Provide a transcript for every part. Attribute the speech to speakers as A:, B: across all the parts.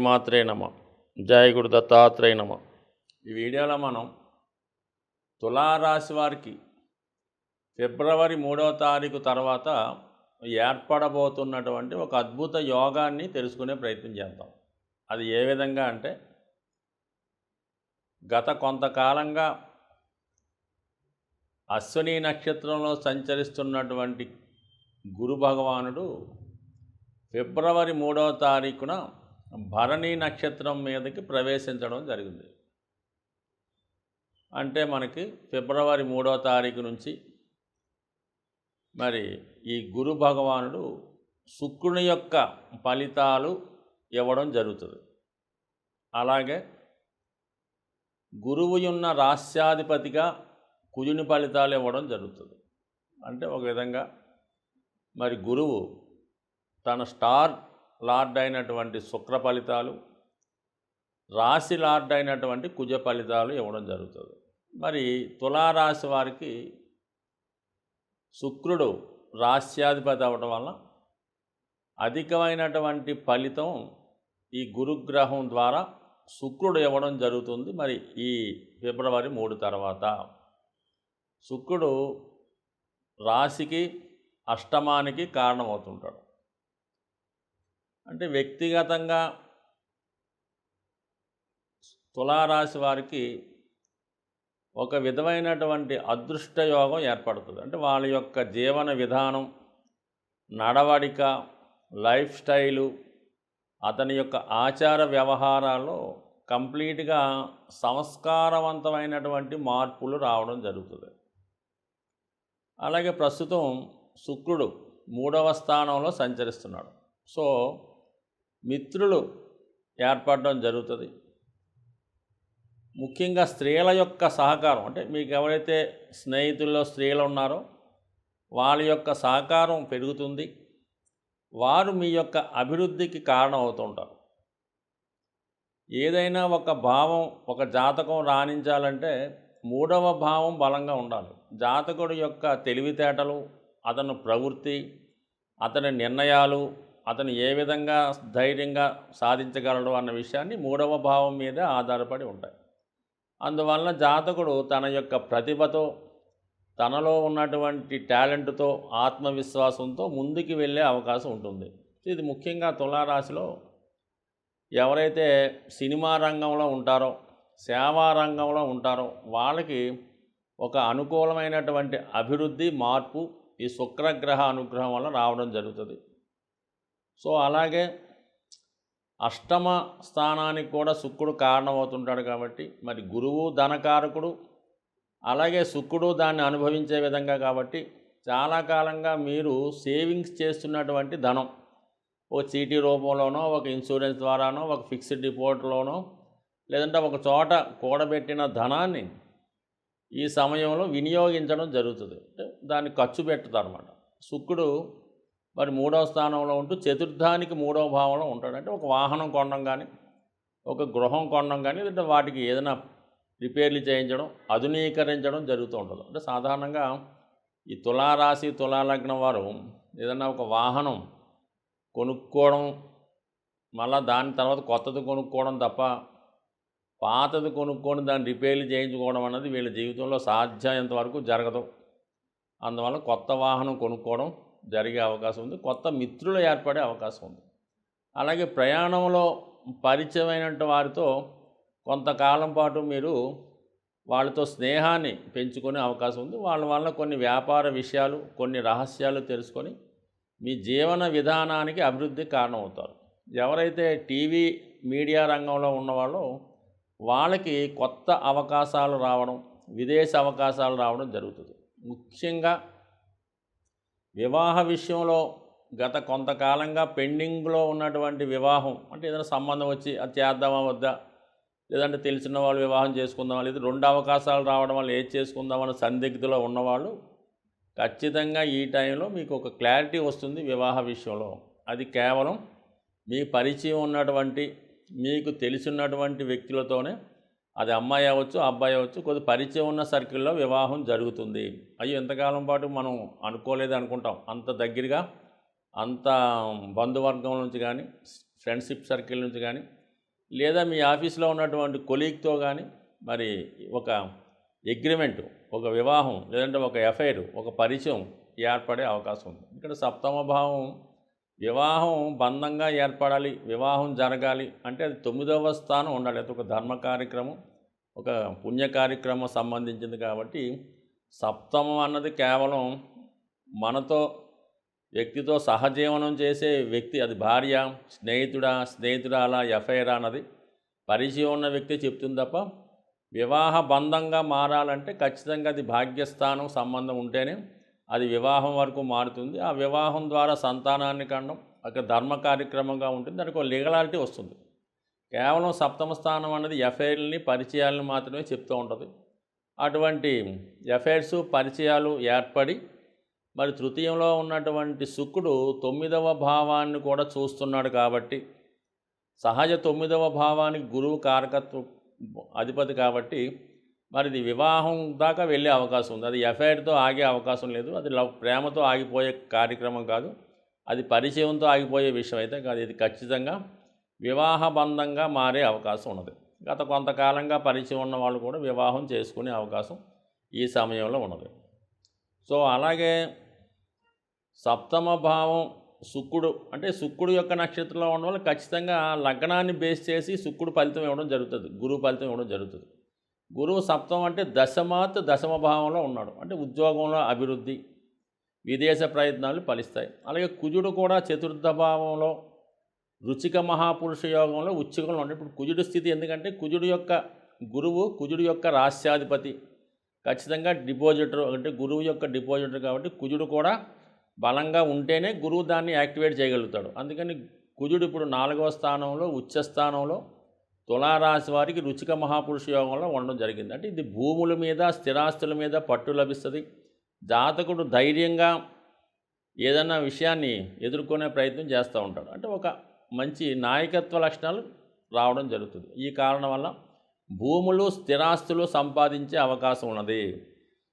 A: శ్రీమాత్రే నమ. జయ గురు దత్తాత్రేయ నమ. ఈ వీడియోలో మనం తులారాశి వారికి ఫిబ్రవరి మూడవ తారీఖు తర్వాత ఏర్పడబోతున్నటువంటి ఒక అద్భుత యోగాన్ని తెలుసుకునే ప్రయత్నం చేద్దాం. అది ఏ విధంగా అంటే గత కొంతకాలంగా అశ్విని నక్షత్రంలో సంచరిస్తున్నటువంటి గురు భగవానుడు ఫిబ్రవరి మూడవ తారీఖున భరణి నక్షత్రం మీదకి ప్రవేశించడం జరిగింది. అంటే మనకి ఫిబ్రవరి మూడో తారీఖు నుంచి మరి ఈ గురు భగవానుడు శుక్రుని యొక్క ఫలితాలు ఇవ్వడం జరుగుతుంది. అలాగే గురువు ఉన్న రాస్యాధిపతిగా కుజుని ఫలితాలు ఇవ్వడం జరుగుతుంది. అంటే ఒక విధంగా మరి గురువు తన స్టార్ లార్డ్ అయినటువంటి శుక్ర ఫలితాలు రాశి లార్డ్ అయినటువంటి కుజ ఫలితాలు ఇవ్వడం జరుగుతుంది. మరి తులారాశి వారికి శుక్రుడు రాశ్యాధిపతి అవ్వడం వల్ల అధికమైనటువంటి ఫలితం ఈ గురుగ్రహం ద్వారా శుక్రుడు ఇవ్వడం జరుగుతుంది. మరి ఈ ఫిబ్రవరి మూడు తర్వాత శుక్రుడు రాశికి అష్టమానికి కారణమవుతుంటాడు. అంటే వ్యక్తిగతంగా తులారాశి వారికి ఒక విధమైనటువంటి అదృష్ట యోగం ఏర్పడుతుంది. అంటే వాళ్ళ యొక్క జీవన విధానం నడవడిక లైఫ్ స్టైలు అతని యొక్క ఆచార వ్యవహారాల్లో కంప్లీట్గా సంస్కారవంతమైనటువంటి మార్పులు రావడం జరుగుతుంది. అలాగే ప్రస్తుతం శుక్రుడు మూడవ స్థానంలో సంచరిస్తున్నాడు. సో మిత్రులు ఏర్పడడం జరుగుతుంది. ముఖ్యంగా స్త్రీల యొక్క సహకారం అంటే మీకు ఎవరైతే స్నేహితుల్లో స్త్రీలు ఉన్నారో వాళ్ళ యొక్క సహకారం పెరుగుతుంది. వారు మీ యొక్క అభివృద్ధికి కారణం అవుతుంటారు ఏదైనా ఒక భావం ఒక జాతకం రాణించాలంటే మూడవ భావం బలంగా ఉండాలి. జాతకుడు యొక్క తెలివితేటలు అతను ప్రవృత్తి అతని నిర్ణయాలు అతను ఏ విధంగా ధైర్యంగా సాధించగలడు అన్న విషయాన్ని మూడవ భావం మీద ఆధారపడి ఉంటాయి. అందువలన జాతకుడు తన యొక్క ప్రతిభతో తనలో ఉన్నటువంటి టాలెంట్తో ఆత్మవిశ్వాసంతో ముందుకు వెళ్ళే అవకాశం ఉంటుంది. ఇది ముఖ్యంగా తులారాశిలో ఎవరైతే సినిమా రంగంలో ఉంటారో సేవా రంగంలో ఉంటారో వాళ్ళకి ఒక అనుకూలమైనటువంటి అభివృద్ధి మార్పు ఈ శుక్రగ్రహ అనుగ్రహం వల్ల రావడం జరుగుతుంది. సో అలాగే అష్టమ స్థానానికి కూడా శుక్రుడు కారణమవుతుంటాడు కాబట్టి మరి గురువు ధనకారకుడు అలాగే శుక్రుడు దాన్ని అనుభవించే విధంగా కాబట్టి చాలా కాలంగా మీరు సేవింగ్స్ చేస్తున్నటువంటి ధనం. ఒక చీటీ రూపంలోనో ఒక ఇన్సూరెన్స్ ద్వారానో ఒక ఫిక్స్డ్ డిపాజిట్లోనో లేదంటే ఒక చోట కూడబెట్టిన ధనాన్ని ఈ సమయంలో వినియోగించడం జరుగుతుంది. అంటే దాన్ని ఖర్చు పెట్టుతారు అన్నమాట శుక్రుడు మరి మూడవ స్థానంలో ఉంటూ చతుర్థానికి మూడవ భావంలో ఉంటాడు. అంటే ఒక వాహనం కొనడం కానీ ఒక గృహం కొనడం కానీ లేదంటే వాటికి ఏదైనా రిపేర్లు చేయించడం ఆధునీకరించడం జరుగుతూ ఉంటుంది. అంటే సాధారణంగా ఈ తులారాశి తులాలగ్నం వారు ఏదైనా ఒక వాహనం కొనుక్కోవడం మళ్ళీ దాని తర్వాత కొత్తది కొనుక్కోవడం తప్ప పాతది కొనుక్కొని దాన్ని రిపేర్లు చేయించుకోవడం అన్నది వీళ్ళ జీవితంలో సాధ్యమైనంత వరకు జరగదు. అందువల్ల కొత్త వాహనం కొనుక్కోవడం జరిగే అవకాశం ఉంది. కొత్త మిత్రులు ఏర్పడే అవకాశం ఉంది. అలాగే ప్రయాణంలో పరిచయమైన వారితో కొంతకాలం పాటు మీరు వాళ్ళతో స్నేహాన్ని పెంచుకునే అవకాశం ఉంది. వాళ్ళ వల్ల కొన్ని వ్యాపార విషయాలు కొన్ని రహస్యాలు తెలుసుకొని మీ జీవన విధానానికి అభివృద్ధి కారణమవుతారు. ఎవరైతే టీవీ మీడియా రంగంలో ఉన్నవాళ్ళో వాళ్ళకి కొత్త అవకాశాలు రావడం విదేశ అవకాశాలు రావడం జరుగుతుంది. ముఖ్యంగా వివాహ విషయంలో గత కొంతకాలంగా పెండింగ్లో ఉన్నటువంటి వివాహం అంటే ఏదైనా సంబంధం వచ్చి అది చేద్దామా వద్దా లేదంటే తెలిసిన వాళ్ళు వివాహం చేసుకుందామా లేదా రెండు అవకాశాలు రావడం వల్ల ఏది చేసుకుందామన్న సందిగ్ధలో ఉన్నవాళ్ళు ఖచ్చితంగా ఈ టైంలో మీకు ఒక క్లారిటీ వస్తుంది వివాహ విషయంలో. అది కేవలం మీ పరిచయం ఉన్నటువంటి మీకు తెలిసినటువంటి వ్యక్తులతోనే అది అమ్మాయి అవ్వచ్చు అబ్బాయి అవ్వచ్చు కొద్ది పరిచయం ఉన్న సర్కిల్లో వివాహం జరుగుతుంది. అయ్యో ఎంతకాలం పాటు మనం అనుకోలేదు అనుకుంటాం. అంత దగ్గరగా అంత బంధువర్గం నుంచి కానీ ఫ్రెండ్షిప్ సర్కిల్ నుంచి కానీ లేదా మీ ఆఫీస్లో ఉన్నటువంటి కొలీగ్తో కానీ మరి ఒక అగ్రిమెంట్ ఒక వివాహం లేదంటే ఒక ఎఫైర్ ఒక పరిచయం ఏర్పడే అవకాశం ఉంది. ఇక్కడ సప్తమ భావం వివాహం బంధంగా ఏర్పడాలి వివాహం జరగాలి అంటే అది తొమ్మిదవ స్థానం ఉండాలి. అది ఒక ధర్మ కార్యక్రమం ఒక పుణ్య కార్యక్రమం సంబంధించింది కాబట్టి సప్తమం అన్నది కేవలం మనతో వ్యక్తితో సహజీవనం చేసే వ్యక్తి అది భార్య స్నేహితుడా స్నేహితురాలా ఎఫ్ఐఆర్ అన్నది పరిచయం ఉన్న వ్యక్తి చెప్తుంది తప్ప వివాహ బంధంగా మారాలంటే ఖచ్చితంగా అది భాగ్యస్థానం సంబంధం ఉంటేనే అది వివాహం వరకు మారుతుంది. ఆ వివాహం ద్వారా సంతానాన్ని కండం ఒక ధర్మ కార్యక్రమంగా ఉంటుంది. దానికి ఒక లీగలాలిటీ వస్తుంది. కేవలం సప్తమ స్థానం అనేది ఎఫ్ఐఆర్ని పరిచయాలను మాత్రమే చెప్తూ ఉంటుంది. అటువంటి ఎఫైర్స్ పరిచయాలు ఏర్పడి మరి తృతీయంలో ఉన్నటువంటి శుక్రుడు తొమ్మిదవ భావాన్ని కూడా చూస్తున్నాడు కాబట్టి సహజ తొమ్మిదవ భావానికి గురువు కారకత్వ అధిపతి కాబట్టి మరి ఇది వివాహం దాకా వెళ్ళే అవకాశం ఉంది. అది ఎఫ్ఐఆర్తో ఆగే అవకాశం లేదు. అది లవ్ ప్రేమతో ఆగిపోయే కార్యక్రమం కాదు. అది పరిచయంతో ఆగిపోయే విషయం అయితే కాదు. ఇది ఖచ్చితంగా వివాహ బంధంగా మారే అవకాశం ఉన్నది. గత కొంతకాలంగా పరిచయం ఉన్న వాళ్ళు కూడా వివాహం చేసుకునే అవకాశం ఈ సమయంలో ఉన్నది. సో అలాగే సప్తమ భావం శుక్రుడు. అంటే శుక్రుడు యొక్క నక్షత్రంలో ఉండడం వల్ల ఖచ్చితంగా లగ్నాన్ని బేస్ చేసి శుక్రుడు ఫలితం ఇవ్వడం జరుగుతుంది. గురువు ఫలితం ఇవ్వడం జరుగుతుంది. గురువు సప్తం అంటే దశమాత్ దశమ భావంలో ఉన్నాడు. అంటే ఉద్యోగంలో అభివృద్ధి విదేశ ప్రయత్నాలు ఫలిస్తాయి. అలాగే కుజుడు కూడా చతుర్థ భావంలో రుచిక మహాపురుష యోగంలో ఉచ్చికంలో ఉండే ఇప్పుడు కుజుడు స్థితి ఎందుకంటే కుజుడు యొక్క గురువు కుజుడు యొక్క రాష్ట్రాధిపతి ఖచ్చితంగా డిపాజిటర్ అంటే గురువు యొక్క డిపాజిటర్ కాబట్టి కుజుడు కూడా బలంగా ఉంటేనే గురువు దాన్ని యాక్టివేట్ చేయగలుగుతాడు. అందుకని కుజుడు ఇప్పుడు నాలుగవ స్థానంలో ఉచ్చ స్థానంలో తులారాశి వారికి రుచిక మహాపురుష యోగంలో ఉండడం జరిగింది. అంటే ఇది భూముల మీద స్థిరాస్తుల మీద పట్టు లభిస్తుంది. జాతకుడు ధైర్యంగా ఏదన్నా విషయాన్ని ఎదుర్కొనే ప్రయత్నం చేస్తూ ఉంటాడు. అంటే ఒక మంచి నాయకత్వ లక్షణాలు రావడం జరుగుతుంది. ఈ కారణం వల్ల భూములు స్థిరాస్తులు సంపాదించే అవకాశం ఉన్నది.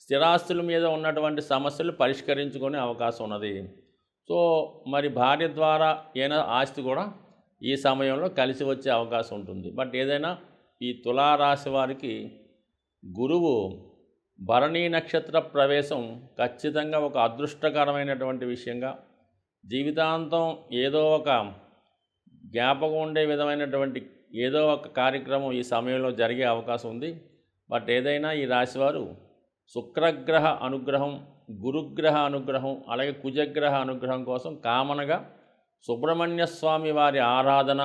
A: స్థిరాస్తుల మీద ఉన్నటువంటి సమస్యలు పరిష్కరించుకునే అవకాశం ఉన్నది. సో మరి భార్య ద్వారా ఏదైనా ఆస్తి కూడా ఈ సమయంలో కలిసి వచ్చే అవకాశం ఉంటుంది. బట్ ఏదైనా ఈ తులారాశి వారికి గురువు భరణీ నక్షత్ర ప్రవేశం ఖచ్చితంగా ఒక అదృష్టకరమైనటువంటి విషయంగా జీవితాంతం ఏదో ఒక జ్ఞాపకం ఉండే విధమైనటువంటి ఏదో ఒక కార్యక్రమం ఈ సమయంలో జరిగే అవకాశం ఉంది. బట్ ఏదైనా ఈ రాశివారు శుక్రగ్రహ అనుగ్రహం గురుగ్రహ అనుగ్రహం అలాగే కుజగ్రహ అనుగ్రహం కోసం కామనగా సుబ్రహ్మణ్య స్వామి వారి ఆరాధన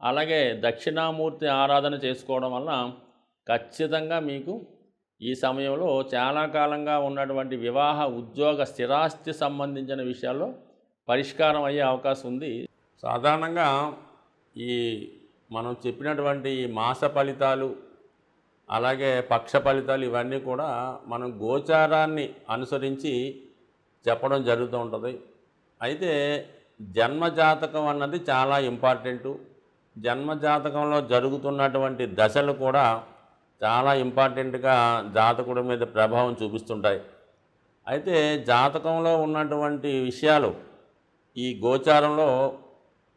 A: అలాగే దక్షిణామూర్తి ఆరాధన చేసుకోవడం వల్ల ఖచ్చితంగా మీకు ఈ సమయంలో చాలా కాలంగా ఉన్నటువంటి వివాహ ఉద్యోగ స్థిరాస్తి సంబంధించిన విషయాల్లో పరిష్కారం అయ్యే అవకాశం ఉంది. సాధారణంగా ఈ మనం చెప్పినటువంటి మాస ఫలితాలు అలాగే పక్ష ఫలితాలు ఇవన్నీ కూడా మనం గోచారాన్ని అనుసరించి చెప్పడం జరుగుతూ ఉంటుంది. అయితే జన్మజాతకం అన్నది చాలా ఇంపార్టెంటు. జన్మజాతకంలో జరుగుతున్నటువంటి దశలు కూడా చాలా ఇంపార్టెంట్గా జాతకుడి మీద ప్రభావం చూపిస్తుంటాయి. అయితే జాతకంలో ఉన్నటువంటి విషయాలు ఈ గోచారంలో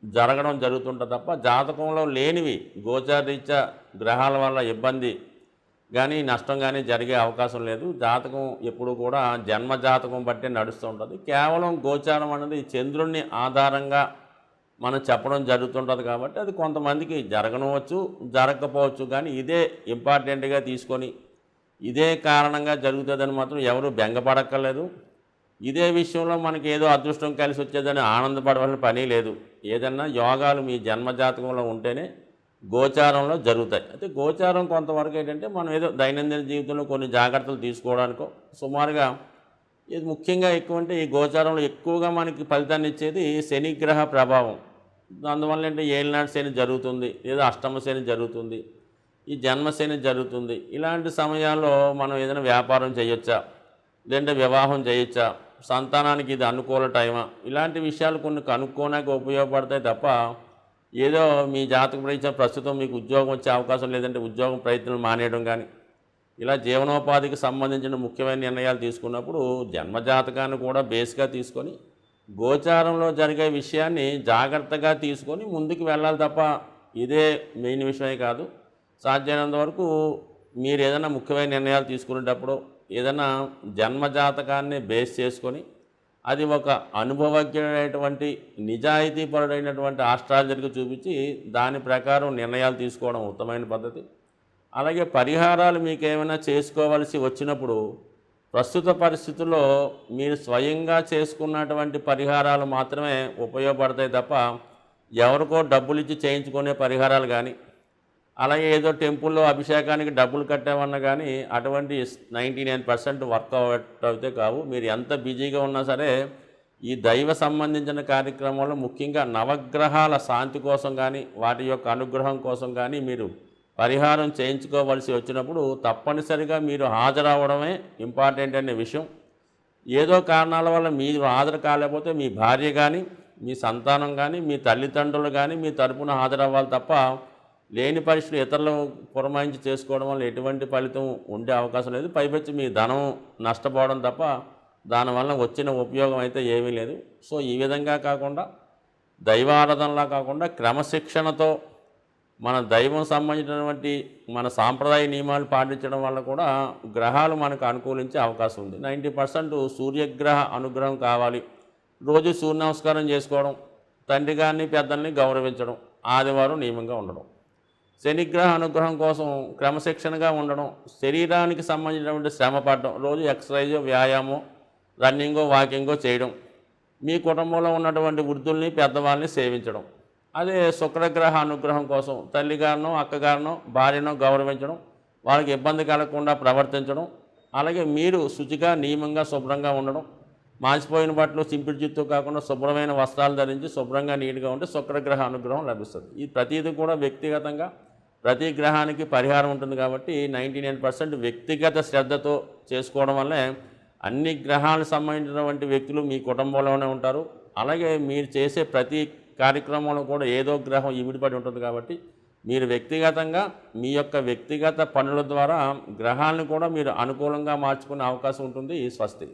A: జరగడం జరుగుతుంటుంది తప్ప జాతకంలో లేనివి గోచారీత్యా గ్రహాల వల్ల ఇబ్బంది కానీ నష్టం కానీ జరిగే అవకాశం లేదు. జాతకం ఎప్పుడు కూడా జన్మ జాతకం బట్టే నడుస్తూ ఉంటుంది. కేవలం గోచారం అనేది చంద్రుణ్ణి ఆధారంగా మనం చెప్పడం జరుగుతుంటుంది కాబట్టి అది కొంతమందికి జరగనవచ్చు జరగకపోవచ్చు కానీ ఇదే ఇంపార్టెంట్గా తీసుకొని ఇదే కారణంగా జరుగుతుందని మాత్రం ఎవరు బెంగపడక్కర్లేదు. ఇదే విషయంలో మనకి ఏదో అదృష్టం కలిసి వచ్చేదని ఆనందపడవలసిన పని లేదు. ఏదన్నా యోగాలు మీ జన్మజాతకంలో ఉంటేనే గోచారంలో జరుగుతాయి. అయితే గోచారం కొంతవరకు ఏంటంటే మనం ఏదో దైనందిన జీవితంలో కొన్ని జాగ్రత్తలు తీసుకోవడానికో సుమారుగా ఇది ముఖ్యంగా ఎక్కువ అంటే ఈ గోచారంలో ఎక్కువగా మనకి ఫలితాన్ని ఇచ్చేది శనిగ్రహ ప్రభావం. అందువల్ల ఏంటంటే ఏలినాడు శని జరుగుతుంది లేదా అష్టమ శని జరుగుతుంది ఈ జన్మశని జరుగుతుంది. ఇలాంటి సమయాల్లో మనం ఏదైనా వ్యాపారం చేయొచ్చా? లేదంటే వివాహం చేయొచ్చా? సంతానానికి ఇది అనుకూల టైమా? ఇలాంటి విషయాలు కొన్ని కనుక్కోనాక ఉపయోగపడతాయి తప్ప ఏదో మీ జాతక ప్రయత్నం ప్రస్తుతం మీకు ఉద్యోగం వచ్చే అవకాశం లేదంటే ఉద్యోగం ప్రయత్నం మానేయడం కానీ ఇలా జీవనోపాధికి సంబంధించిన ముఖ్యమైన నిర్ణయాలు తీసుకున్నప్పుడు జన్మజాతకాన్ని కూడా బేస్గా తీసుకొని గోచారంలో జరిగే విషయాన్ని జాగ్రత్తగా తీసుకొని ముందుకు వెళ్ళాలి తప్ప ఇదే మెయిన్ విషయమే కాదు. సాధ్యమైనంత వరకు మీరు ఏదైనా ముఖ్యమైన నిర్ణయాలు తీసుకునేటప్పుడు ఏదైనా జన్మజాతకాన్ని బేస్ చేసుకొని అది ఒక అనుభవజ్ఞుడైనటువంటి నిజాయితీపరుడైనటువంటి ఆస్ట్రాలజర్కి చూపించి దాని ప్రకారం నిర్ణయాలు తీసుకోవడం ఉత్తమైన పద్ధతి. అలాగే పరిహారాలు మీకు ఏమైనా చేసుకోవలసి వచ్చినప్పుడు ప్రస్తుత పరిస్థితుల్లో మీరు స్వయంగా చేసుకున్నటువంటి పరిహారాలు మాత్రమే ఉపయోగపడతాయి తప్ప ఎవరికో డబ్బులు ఇచ్చి చేయించుకునే పరిహారాలు కానీ అలాగే ఏదో టెంపుల్లో అభిషేకానికి డబ్బులు కట్టామన్నా కానీ అటువంటి నైంటీ నైన్ పర్సెంట్ వర్కౌట్ అవుతే కావు. మీరు ఎంత బిజీగా ఉన్నా సరే ఈ దైవ సంబంధించిన కార్యక్రమంలో ముఖ్యంగా నవగ్రహాల శాంతి కోసం కానీ వాటి యొక్క అనుగ్రహం కోసం కానీ మీరు పరిహారం చేయించుకోవలసి వచ్చినప్పుడు తప్పనిసరిగా మీరు హాజరవడమే ఇంపార్టెంట్ అనే విషయం. ఏదో కారణాల వల్ల మీరు హాజరు కాలేకపోతే మీ భార్య కానీ మీ సంతానం కానీ మీ తల్లిదండ్రులు కానీ మీ తరపున హాజరవ్వాలి తప్ప లేని పరిస్థితులు ఇతరులు పురమాయించి చేసుకోవడం వల్ల ఎటువంటి ఫలితం ఉండే అవకాశం లేదు. పైపెచ్చి మీ ధనం నష్టపోవడం తప్ప దానివల్ల వచ్చిన ఉపయోగం అయితే ఏమీ లేదు. సో ఈ విధంగా కాకుండా దైవారాధనలా కాకుండా క్రమశిక్షణతో మన దైవం సంబంధించినటువంటి మన సాంప్రదాయ నియమాలు పాటించడం వల్ల కూడా గ్రహాలు మనకు అనుకూలించే అవకాశం ఉంది. నైంటీ పర్సెంట్ సూర్యగ్రహ అనుగ్రహం కావాలి. రోజు సూర్య నమస్కారం చేసుకోవడం తండ్రి గారిని పెద్దల్ని గౌరవించడం ఆదివారం నియమంగా ఉండడం. శనిగ్రహ అనుగ్రహం కోసం క్రమశిక్షణగా ఉండడం శరీరానికి సంబంధించినటువంటి శ్రమ పడడం రోజు ఎక్సర్సైజ్ వ్యాయామం రన్నింగో వాకింగో చేయడం మీ కుటుంబంలో ఉన్నటువంటి వృద్ధుల్ని పెద్దవాళ్ళని సేవించడం. అదే శుక్రగ్రహ అనుగ్రహం కోసం తల్లిగారినో అక్కగారినో భార్యనో గౌరవించడం వాళ్ళకి ఇబ్బంది కలగకుండా ప్రవర్తించడం అలాగే మీరు శుచిగా నియమంగా శుభ్రంగా ఉండడం మాసిపోయిన బట్టలు సింపిడి జుత్తు కాకుండా శుభ్రమైన వస్త్రాలు ధరించి శుభ్రంగా నీట్గా ఉంటే శుక్రగ్రహ అనుగ్రహం లభిస్తుంది. ఈ ప్రతిదీ కూడా వ్యక్తిగతంగా ప్రతి గ్రహానికి పరిహారం ఉంటుంది కాబట్టి నైంటీ నైన్ పర్సెంట్ వ్యక్తిగత శ్రద్ధతో చేసుకోవడం వల్లే అన్ని గ్రహాలకు సంబంధించినటువంటి వ్యక్తులు మీ కుటుంబంలోనే ఉంటారు. అలాగే మీరు చేసే ప్రతి కార్యక్రమంలో కూడా ఏదో గ్రహం ఇమిడిపడి ఉంటుంది కాబట్టి మీరు వ్యక్తిగతంగా మీ యొక్క వ్యక్తిగత పనుల ద్వారా గ్రహాలను కూడా మీరు అనుకూలంగా మార్చుకునే అవకాశం ఉంటుంది స్వస్తి.